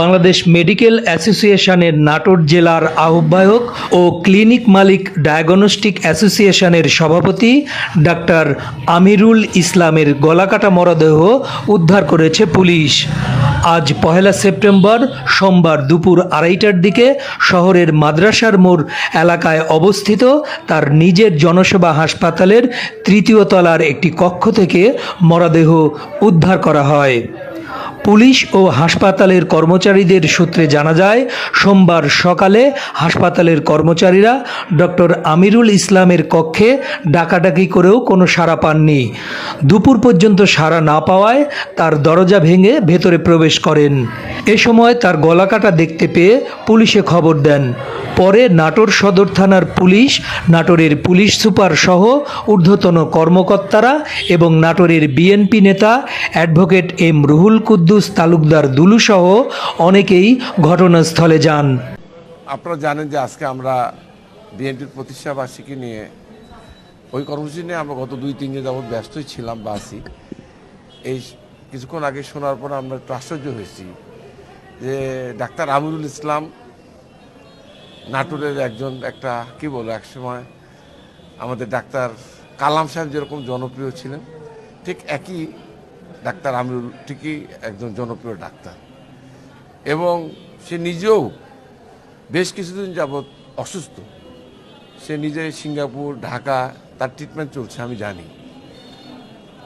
Bangladesh medical অ্যাসোসিয়েশনের নাটোর জেলার আহ্বায়ক ও ক্লিনিক মালিক ডায়াগনস্টিক অ্যাসোসিয়েশনের সভাপতি ডাক্তার আমিরুল ইসলামের গলাকাটা মরদেহ উদ্ধার করেছে পুলিশ। আজ পহেলা সেপ্টেম্বর সোমবার দুপুর আড়াইটার দিকে শহরের মাদ্রাসার মোড় এলাকায় অবস্থিত তার নিজের জনসেবা হাসপাতালের তৃতীয় তলার একটি কক্ষ থেকে মরদেহ উদ্ধার করা হয়। পুলিশ ও হাসপাতালের কর্মচারীদের সূত্রে জানা যায়, সোমবার সকালে হাসপাতালের কর্মচারীরা ডক্টর আমিরুল ইসলামের কক্ষে ডাকাডাকি করেও কোনো সাড়া পাননি। দুপুর পর্যন্ত সাড়া না পাওয়ায় তার দরজা ভেঙে ভেতরে প্রবেশ করেন। এ সময় তার গলাকাটা দেখতে পেয়ে পুলিশে খবর দেন। পরে নাটোর সদর থানার পুলিশ, নাটোরের পুলিশ সুপার সহ ঊর্ধ্বতন কর্মকর্তারা এবং নাটোরের বিএনপি নেতা, অ্যাডভোকেট এম রুহুল কুদ্দুস তালুকদার দুলু সহ অনেকেই ঘটনাস্থলে যান। আপনারা জানেন যে আজকে আমরা বিএনপির প্রতিষ্ঠা বার্ষিকী নিয়ে ওই কর্মসূচি নিয়ে আমরা গত দুই, তিন দিন যাবৎ ব্যস্তই ছিলাম বা এই কিছুক্ষণ আগে শোনার পর আমরা একটু আশ্চর্য হয়েছি যে ডাক্তার আমিরুল ইসলাম নাটোরের একজন একটা, কি বলব একসময় আমাদের ডাক্তার কালাম সাহেব যেরকম জনপ্রিয় ছিলেন, ঠিক একই ডাক্তার আমিরুল, ঠিকই একজন জনপ্রিয় ডাক্তার। এবং সে নিজেও বেশ কিছুদিন যাবৎ অসুস্থ। সে নিজে সিঙ্গাপুর, ঢাকা, তার ট্রিটমেন্ট চলছে, আমি জানি।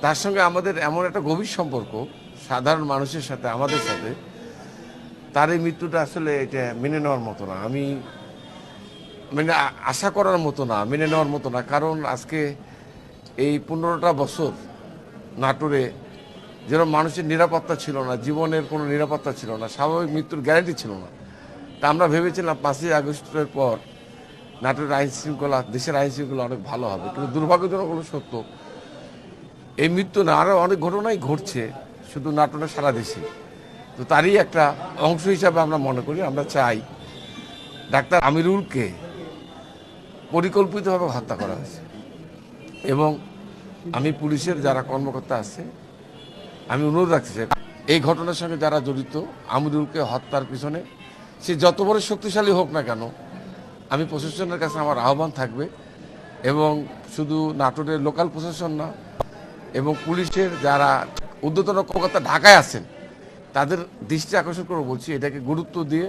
তার সঙ্গে আমাদের এমন একটা গভীর সম্পর্ক, সাধারণ মানুষের সাথে, আমাদের সাথে তার এই মৃত্যুটা আসলে এটা মেনে নেওয়ার মতো না। আমি মানে আশা করার মতো না, মেনে নেওয়ার মতো না। কারণ আজকে এই পনেরোটা বছর নাটোরে যেরকম মানুষের নিরাপত্তা ছিল না, জীবনের কোনো নিরাপত্তা ছিল না, স্বাভাবিক মৃত্যুর গ্যারান্টি ছিল না। তা আমরা ভেবেছিলাম পাঁচই আগস্টের পর নাটোরের আইন শৃঙ্খলা, দেশের আইন শৃঙ্খলা অনেক ভালো হবে। কিন্তু দুর্ভাগ্যজনক হলো সত্য, এই মৃত্যু না আরও অনেক ঘটনাই ঘটছে শুধু নাটোরে সারা দেশে। তো তারই একটা অংশ হিসাবে আমরা মনে করি, আমরা চাই ডাক্তার আমিরুলকে পরিকল্পিতভাবে হত্যা করা হয়েছে। এবং আমি পুলিশের যারা কর্মকর্তা আছে, আমি অনুরোধ রাখতে চাই এই ঘটনার সঙ্গে যারা জড়িত, আমিরুলকে হত্যার পিছনে, সে যত বড় শক্তিশালী হোক না কেন, আমি প্রশাসনের কাছে আমার আহ্বান থাকবে এবং শুধু নাটোরের লোকাল প্রশাসন না, এবং পুলিশের যারা ঊর্ধ্বতন কর্মকর্তা ঢাকায় আছেন, তাদের দৃষ্টি আকর্ষণ করে বলছি, এটাকে গুরুত্ব দিয়ে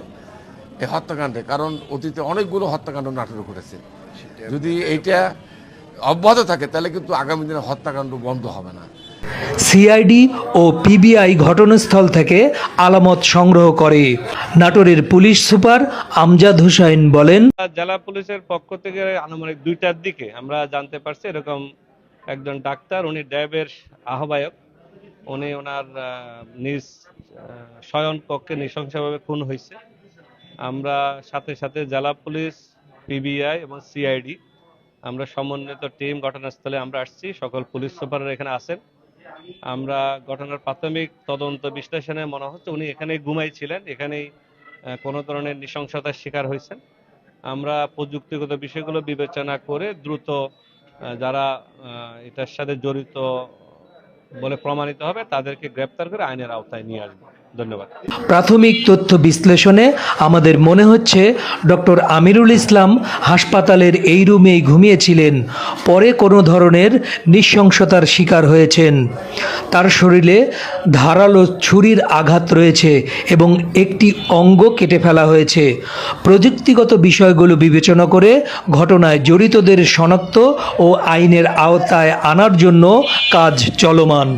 এই হত্যাকাণ্ডে, কারণ অতীতে অনেকগুলো হত্যাকাণ্ড নাটোরে ঘটেছে। যদি এইটা অব্যাহত থাকে তাহলে কিন্তু আগামী দিনে হত্যাকাণ্ড বন্ধ হবে না। সিআইডি ও পিবিআই ঘটনাস্থল থেকে আলামত সংগ্রহ করে। নাটোরের পুলিশ সুপার আমজাদ হুসাইন বলেন জেলা পুলিশের পক্ষ থেকে আনুমানিক দুইটার দিকে আমরা জানতে পারছি এরকম একজন ডাক্তার উনি ড্যাবের আহ্বায়ক। উনি ওনার আহ, নিজ আহ, শয়ন কক্ষে নৃশংসভাবে খুন হয়েছে। আমরা সাথে সাথে জেলা পুলিশ পিবিআই এবং সিআইডি আমরা সমন্বিত টিম ঘটনাস্থলে আমরা আসছি, সকল পুলিশ সুপাররা এখানে আছেন। আমরা ঘটনার প্রাথমিক তদন্ত বিশ্লেষণে মনে হচ্ছে উনি এখানেই ঘুমাইছিলেন এখানেই কোনো ধরনের নৃশংসতার শিকার হয়েছেন। আমরা প্রযুক্তিগত বিষয়গুলো বিবেচনা করে দ্রুত যারা এটার সাথে জড়িত বলে প্রমাণিত হবে, তাদেরকে গ্রেপ্তার করে আইনের আওতায় নিয়ে আসব। ধন্যবাদ। প্রাথমিক তথ্য বিশ্লেষণে আমাদের মনে হচ্ছে ডক্টর আমিরুল ইসলাম হাসপাতালের এই রুমেই ঘুমিয়েছিলেন। পরে কোনো ধরনের নৃশংসতার শিকার হয়েছেন। তার শরীরে ধারালো ছুরির আঘাত রয়েছে এবং একটি অঙ্গ কেটে ফেলা হয়েছে। প্রযুক্তিগত বিষয়গুলো বিবেচনা করে ঘটনায় জড়িতদের শনাক্ত ও আইনের আওতায় আনার জন্য কাজ চলমান।